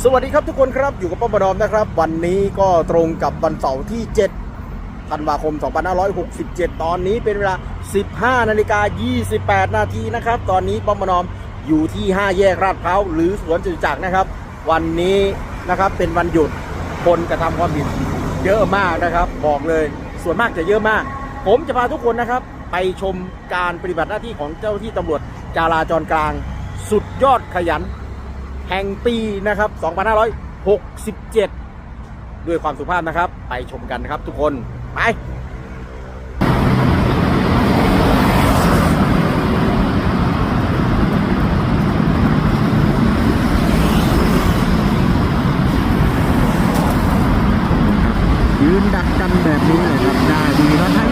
สวัสดีครับทุกคนครับอยู่กับป้อมบดอมนะครับ วันนี้ก็ตรงกับวันเสาร์ที่ 7 ธันวาคม 2567 ตอนนี้เป็นเวลา 15 นาฬิกา 28 นาทีนะครับ ตอนนี้ป้อมบดอมอยู่ที่ 5 แยกลาดพร้าวหรือสวนจตุจักรนะครับ วันนี้นะครับเป็นวันหยุดคนกระทำความผิดเยอะมากนะครับ บอกเลยส่วนมากจะเยอะมาก ผมจะพาทุกคนนะครับ ไปชมการปฏิบัติหน้าที่ของเจ้าหน้าที่ตำรวจจราจรกลาง สุดยอดขยัน แห่งปีนะครับ 2567 ด้วยความสุภาพนะครับ ไปชมกันนะครับทุกคน ไปยืนดักกันแบบนี้เลยครับได้ดีครับถ้าแยกล